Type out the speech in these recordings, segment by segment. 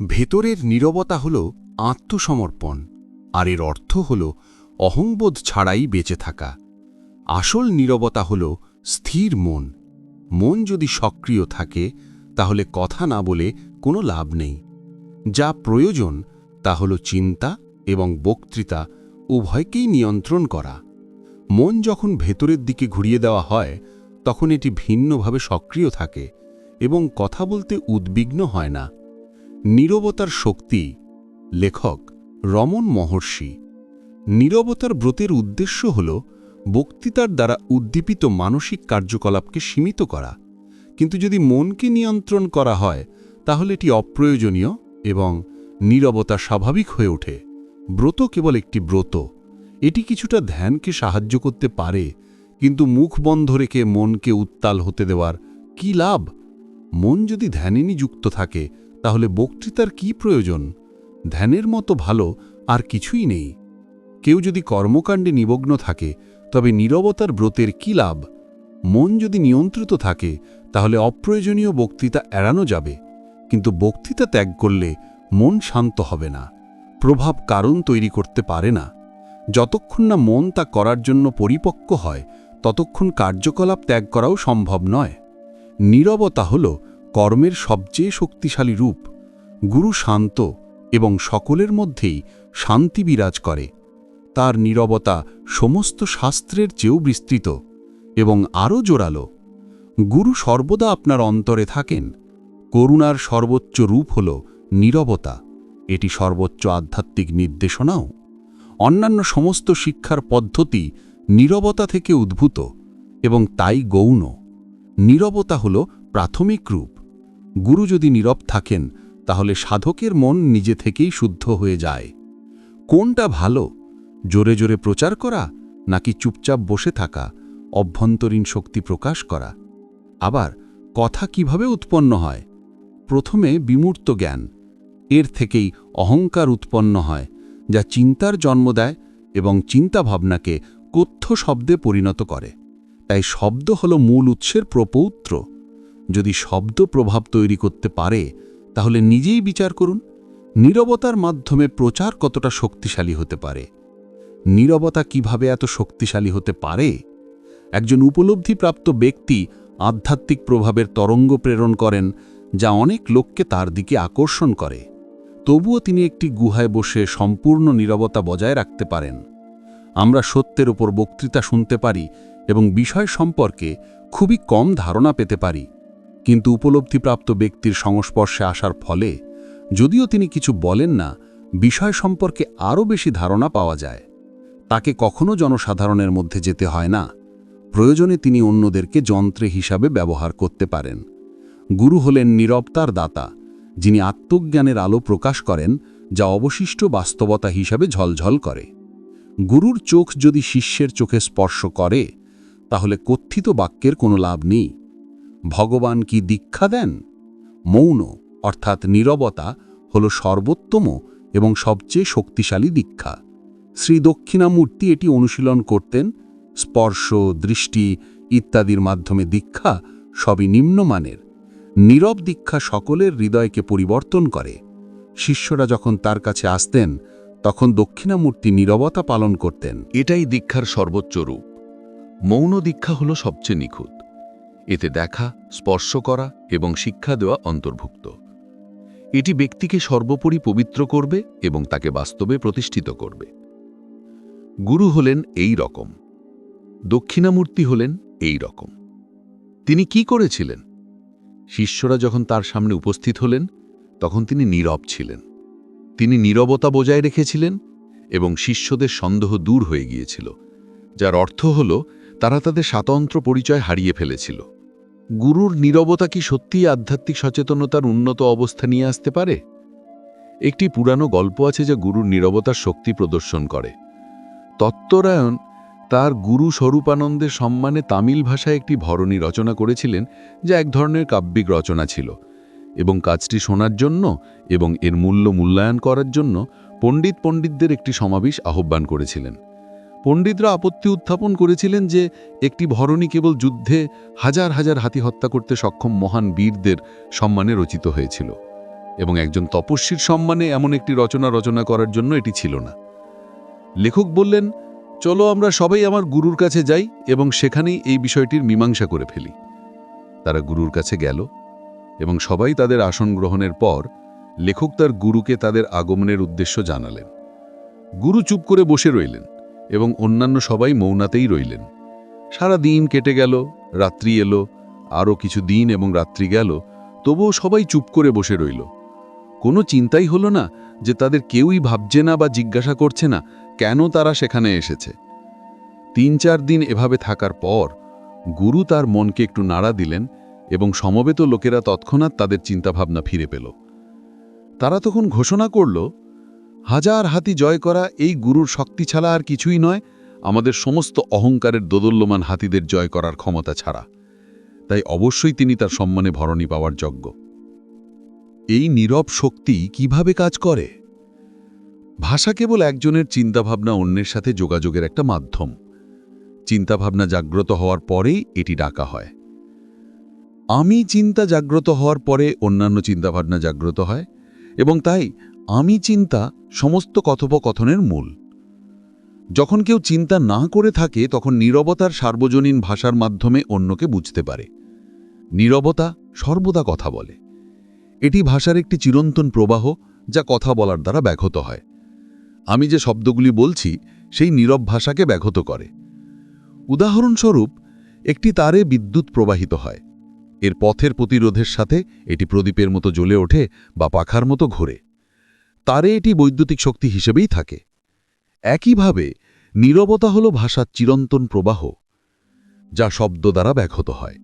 ভেতরের নীরবতা হল আত্মসমর্পণ, আর এর অর্থ হল অহংবোধ ছাড়াই বেঁচে থাকা। আসল নীরবতা হল স্থির মন। মন যদি সক্রিয় থাকে, তাহলে কথা না বলে কোনো লাভ নেই। যা প্রয়োজন, তা হল চিন্তা এবং বক্তৃতা উভয়কেই নিয়ন্ত্রণ করা। মন যখন ভেতরের দিকে ঘুরিয়ে দেওয়া হয়, তখন এটি ভিন্নভাবে সক্রিয় থাকে এবং কথা বলতে উদ্বিগ্ন হয় না। নীরবতার শক্তি, লেখক রমন মহর্ষি। নীরবতার ব্রতের উদ্দেশ্য হল বক্তৃতার দ্বারা উদ্দীপিত মানসিক কার্যকলাপকে সীমিত করা। কিন্তু যদি মনকে নিয়ন্ত্রণ করা হয়, তাহলে এটি অপ্রয়োজনীয় এবং নীরবতা স্বাভাবিক হয়ে ওঠে। ব্রত কেবল একটি ব্রত। এটি কিছুটা ধ্যানকে সাহায্য করতে পারে, কিন্তু মুখ বন্ধ রেখে মনকে উত্তাল হতে দেওয়ার কি লাভ? মন যদি ধ্যানে নিযুক্ত থাকে তাহলে বক্তৃতার কি প্রয়োজন? ধ্যানের মতো ভালো আর কিছুই নেই। কেউ যদি কর্মকাণ্ডে নিমগ্ন থাকে, তবে নীরবতার ব্রতের কি লাভ? মন যদি নিয়ন্ত্রিত থাকে, তাহলে অপ্রয়োজনীয় বক্তৃতা এড়ানো যাবে। কিন্তু বক্তৃতা ত্যাগ করলে মন শান্ত হবে না, প্রভাব কারণ তৈরি করতে পারে না। যতক্ষণ না মন তা করার জন্য পরিপক্ক হয়, ততক্ষণ কার্যকলাপ ত্যাগ করাও সম্ভব নয়। নীরবতা হল কর্মের সবচেয়ে শক্তিশালী রূপ, গুরু শান্ত এবং সকলের মধ্যেই শান্তি বিরাজ করে। তার নীরবতা সমস্ত শাস্ত্রের চেয়েও বিস্তৃত এবং আরও জোরালো। গুরু সর্বদা আপনার অন্তরে থাকেন। করুণার সর্বোচ্চ রূপ হল নীরবতা। এটি সর্বোচ্চ আধ্যাত্মিক নির্দেশনাও। অন্যান্য সমস্ত শিক্ষার পদ্ধতি নীরবতা থেকে উদ্ভূত এবং তাই গৌণ। নীরবতা হল প্রাথমিক রূপ। গুরু যদি নীরব থাকেন, তাহলে সাধকের মন নিজে থেকেই শুদ্ধ হয়ে যায়। কোনটা ভালো? জোরে জোরে প্রচার করা নাকি চুপচাপ বসে থাকা, অভ্যন্তরীণ শক্তি প্রকাশ করা? আবার, কথা কীভাবে উৎপন্ন হয়? প্রথমে বিমূর্ত জ্ঞান, এর থেকেই অহংকার উৎপন্ন হয়, যা চিন্তার জন্ম দেয় এবং চিন্তাভাবনাকে কথ্য শব্দে পরিণত করে। তাই শব্দ হল মূল উৎসের প্রপৌত্র। যদি শব্দ প্রভাব তৈরি করতে পারে, তাহলে নিজেই বিচার করুন। নীরবতার মাধ্যমে প্রচার কতটা শক্তিশালী হতে পারে? নীরবতা কীভাবে এত শক্তিশালী হতে পারে? একজন উপলব্ধিপ্রাপ্ত ব্যক্তি আধ্যাত্মিক প্রভাবের তরঙ্গ প্রেরণ করেন, যা অনেক লোককে তার দিকে আকর্ষণ করে। তবুও তিনি একটি গুহায় বসে সম্পূর্ণ নীরবতা বজায় রাখতে পারেন। আমরা সত্যের ওপর বক্তৃতা শুনতে পারি এবং বিষয় সম্পর্কে খুবই কম ধারণা পেতে পারি। কিন্তু উপলব্ধিপ্রাপ্ত ব্যক্তির সংস্পর্শে আসার ফলে, যদিও তিনি কিছু বলেন না, বিষয় সম্পর্কে আরও বেশি ধারণা পাওয়া যায়। তাকে কখনো জনসাধারণের মধ্যে যেতে হয় না। প্রয়োজনে তিনি অন্যদেরকে যন্ত্রে হিসাবে ব্যবহার করতে পারেন। গুরু হলেন নীরবতার দাতা, যিনি আত্মজ্ঞানের আলো প্রকাশ করেন, যা অবশিষ্ট বাস্তবতা হিসাবে ঝলঝল করে। গুরুর চোখ যদি শিষ্যের চোখে স্পর্শ করে, তাহলে কথিত বাক্যের কোনো লাভ নেই। ভগবান কি দীক্ষা দেন? মৌন, অর্থাৎ নীরবতা, হল সর্বোত্তম এবং সবচেয়ে শক্তিশালী দীক্ষা। শ্রী দক্ষিণামূর্তি এটি অনুশীলন করতেন, স্পর্শ, দৃষ্টি ইত্যাদির মাধ্যমে দীক্ষা সবই নিম্নমানের। নীরব দীক্ষা সকলের হৃদয়কে পরিবর্তন করে। শিষ্যরা যখন তার কাছে আসতেন, তখন দক্ষিণামূর্তি নীরবতা পালন করতেন। এটাই দীক্ষার সর্বোচ্চ রূপ। মৌন দীক্ষা হল সবচেয়ে নিখুঁত। এতে দেখা, স্পর্শ করা এবং শিক্ষা দেওয়া অন্তর্ভুক্ত। এটি ব্যক্তিকে সর্বোপরি পবিত্র করবে এবং তাকে বাস্তবে প্রতিষ্ঠিত করবে। গুরু হলেন এই রকম। দক্ষিণামূর্তি হলেন এই রকম। তিনি কি করেছিলেন? শিষ্যরা যখন তার সামনে উপস্থিত হলেন, তখন তিনি নীরব ছিলেন। তিনি নীরবতা বজায় রেখেছিলেন এবং শিষ্যদের সন্দেহ দূর হয়ে গিয়েছিল, যার অর্থ হল তারা তাদের স্বাতন্ত্র পরিচয় হারিয়ে ফেলেছিল। গুরুর নীরবতা কি সত্যিই আধ্যাত্মিক সচেতনতার উন্নত অবস্থা নিয়ে আসতে পারে? একটি পুরানো গল্প আছে যা গুরুর নীরবতার শক্তি প্রদর্শন করে। তত্ত্বরায়ণ তার গুরু স্বরূপানন্দের সম্মানে তামিল ভাষায় একটি ভরণী রচনা করেছিলেন, যা এক ধরনের কাব্যিক রচনা ছিল এবং কাজটি শোনার জন্য এবং এর মূল্য মূল্যায়ন করার জন্য পণ্ডিত পণ্ডিতদের একটি সমাবেশ আহ্বান করেছিলেন। পণ্ডিতরা আপত্তি উত্থাপন করেছিলেন যে একটি ভরণী কেবল যুদ্ধে হাজার হাজার হাতি হত্যা করতে সক্ষম মহান বীরদের সম্মানে রচিত হয়েছিল এবং একজন তপস্বীর সম্মানে এমন একটি রচনা রচনা করার জন্য এটি ছিল না। লেখক বললেন, চলো আমরা সবাই আমার গুরুর কাছে যাই এবং সেখানেই এই বিষয়টির মীমাংসা করে ফেলি। তারা গুরুর কাছে গেল এবং সবাই তাদের আসন গ্রহণের পর লেখক তার গুরুকে তাদের আগমনের উদ্দেশ্য জানালেন। গুরু চুপ করে বসে রইলেন। এবং অন্যান্য সবাই মৌনাতেই রইলেন। সারা দিন কেটে গেল, রাত্রি এলো, আরও কিছু দিন এবং রাত্রি গেল, তবুও সবাই চুপ করে বসে রইল। কোনো চিন্তাই হলো না যে তাদের কেউই ভাবছে না বা জিজ্ঞাসা করছে না কেন তারা সেখানে এসেছে। তিন চার দিন এভাবে থাকার পর গুরু তার মনকে একটু নাড়া দিলেন এবং সমবেত লোকেরা তৎক্ষণাৎ তাদের চিন্তাভাবনা ফিরে পেল। তারা তখন ঘোষণা করল হাজার হাতি জয় করা এই গুরুর শক্তি ছাড়া আর কিছুই নয়, আমাদের সমস্ত অহংকারের দোদল্যমান হাতিদের জয় করার ক্ষমতা ছাড়া। তাই অবশ্যই তিনি তার সম্মানে ভরণী পাওয়ার যোগ্য। এই নীরব শক্তি কীভাবে কাজ করে? ভাষা কেবল একজনের চিন্তাভাবনা অন্যের সাথে যোগাযোগের একটা মাধ্যম। চিন্তাভাবনা জাগ্রত হওয়ার পরেই এটি ডাকা হয়। আমি চিন্তা জাগ্রত হওয়ার পরে অন্যান্য চিন্তাভাবনা জাগ্রত হয় এবং তাই আমি চিন্তা সমস্ত কথোপকথনের মূল। যখন কেউ চিন্তা না করে থাকে, তখন নীরবতার সার্বজনীন ভাষার মাধ্যমে অন্যকে বুঝতে পারে। নীরবতা সর্বদা কথা বলে। এটি ভাষার একটি চিরন্তন প্রবাহ, যা কথা বলার দ্বারা ব্যাঘত হয়। আমি যে শব্দগুলি বলছি, সেই নীরব ভাষাকে ব্যাঘত করে। উদাহরণস্বরূপ, একটি তারে বিদ্যুৎ প্রবাহিত হয়। এর পথের প্রতিরোধের সাথে এটি প্রদীপের মতো জ্বলে ওঠে বা পাখার মতো ঘোরে। তারে এটি বৈদ্যুতিক শক্তি হিসেবেই থাকে। একইভাবে, নীরবতা হল ভাষার চিরন্তন প্রবাহ, যা শব্দ দ্বারা ব্যাঘত হয়।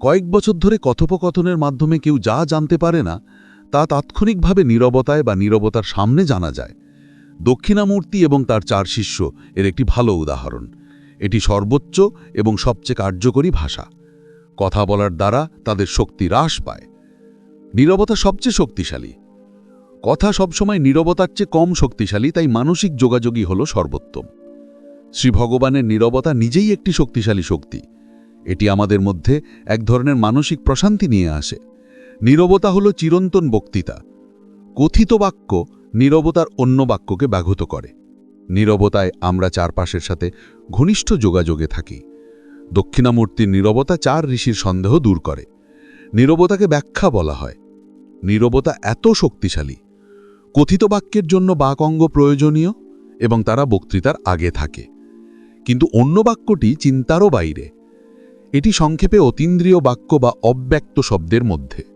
কয়েক বছর ধরে কথোপকথনের মাধ্যমে কেউ যা জানতে পারে না, তা তাৎক্ষণিকভাবে নীরবতায় বা নীরবতার সামনে জানা যায়। দক্ষিণামূর্তি এবং তার চার শিষ্য এর একটি ভালো উদাহরণ। এটি সর্বোচ্চ এবং সবচেয়ে কার্যকরী ভাষা। কথা বলার দ্বারা তাদের শক্তি হ্রাস পায়। নীরবতা সবচেয়ে শক্তিশালী। কথা সবসময় নীরবতার চেয়ে কম শক্তিশালী, তাই মানসিক যোগাযোগই হল সর্বোত্তম। শ্রী ভগবানের নীরবতা নিজেই একটি শক্তিশালী শক্তি। এটি আমাদের মধ্যে এক ধরনের মানসিক প্রশান্তি নিয়ে আসে। নীরবতা হল চিরন্তন বক্তৃতা। কথিত বাক্য নীরবতার অন্য বাক্যকে ব্যাঘত করে। নীরবতায় আমরা চারপাশের সাথে ঘনিষ্ঠ যোগাযোগে থাকি। দক্ষিণামূর্তির নীরবতা চার ঋষির সন্দেহ দূর করে। নীরবতাকে ব্যাখ্যা বলা হয়। নীরবতা এত শক্তিশালী কথিত বাক্যের জন্য বাক অঙ্গ প্রয়োজনীয় এবং তারা বক্তৃতার আগে থাকে। কিন্তু অন্য বাক্যটি চিন্তারও বাইরে। এটি সংক্ষেপে অতীন্দ্রিয় বাক্য বা অব্যক্ত শব্দের মধ্যে।